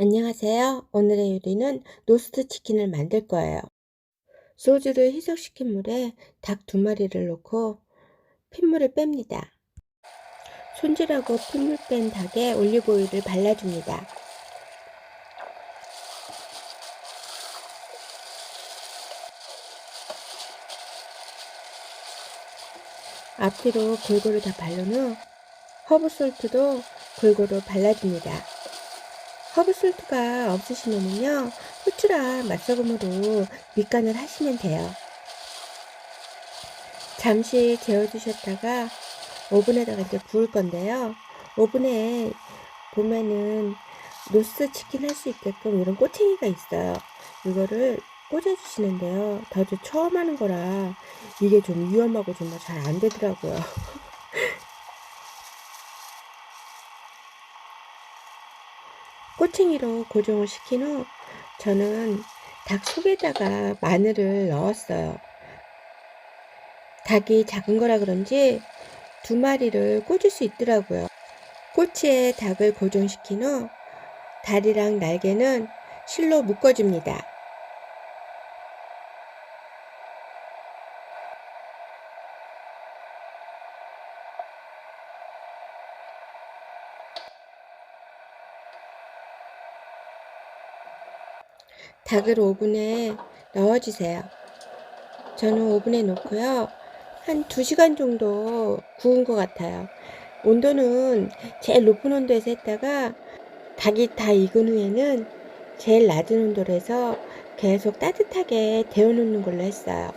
안녕하세요. 오늘의 요리는 로스트 치킨을 만들 거예요. 소주를 희석시킨 물에 닭 두 마리를 넣고 핏물을 뺍니다. 손질하고 핏물 뺀 닭에 올리브오일을 발라줍니다. 앞뒤로 골고루 다 바른 후 허브솔트도 골고루 발라줍니다. 허브솔트가 없으시면요 후추랑 맛소금으로 밑간을 하시면 돼요. 잠시 재워두셨다가 오븐에다가 이제 구울 건데요. 오븐에 보면은 로스 치킨 할 수 있게끔 이런 꼬챙이가 있어요. 이거를 꽂아주시는데요. 저도 처음 하는 거라 이게 좀 위험하고 정말 잘 안 되더라고요. 꼬챙이로 고정을 시킨 후 저는 닭 속에다가 마늘을 넣었어요. 닭이 작은 거라 그런지 두 마리를 꽂을 수 있더라고요. 꼬치에 닭을 고정시킨 후 다리랑 날개는 실로 묶어줍니다. 닭을 오븐에 넣어주세요. 저는 오븐에 넣고요. 한 2시간 정도 구운 것 같아요. 온도는 제일 높은 온도에서 했다가 닭이 다 익은 후에는 제일 낮은 온도로 해서 계속 따뜻하게 데워놓는 걸로 했어요.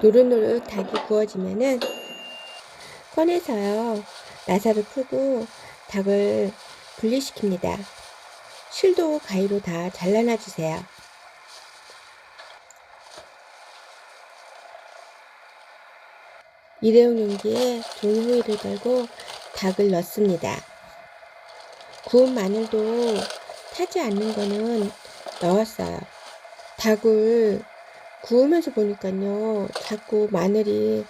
노릇노릇 닭이 구워지면은 꺼내서요. 나사를 풀고 닭을 분리시킵니다. 실도 가위로 다 잘라놔 주세요. 일회용 용기에 종이호일을 달고 닭을 넣습니다. 구운 마늘도 타지 않는 거는 넣었어요. 닭을 구우면서 보니까요, 자꾸 마늘이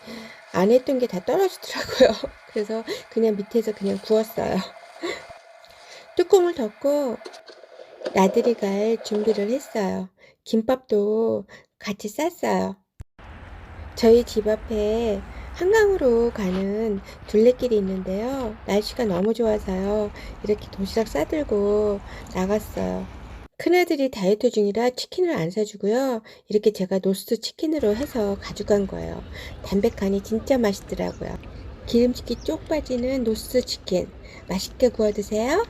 안 했던 게 다 떨어지더라고요. 그래서 그냥 밑에서 그냥 구웠어요. 뚜껑을 덮고 나들이 갈 준비를 했어요. 김밥도 같이 쌌어요. 저희 집 앞에 한강으로 가는 둘레길이 있는데요. 날씨가 너무 좋아서요. 이렇게 도시락 싸들고 나갔어요. 큰아들이 다이어트 중이라 치킨을 안 사주고요. 이렇게 제가 노스트 치킨으로 해서 가져간 거예요. 담백하니 진짜 맛있더라고요. 기름기 쪽 빠지는 노스트 치킨. 맛있게 구워 드세요.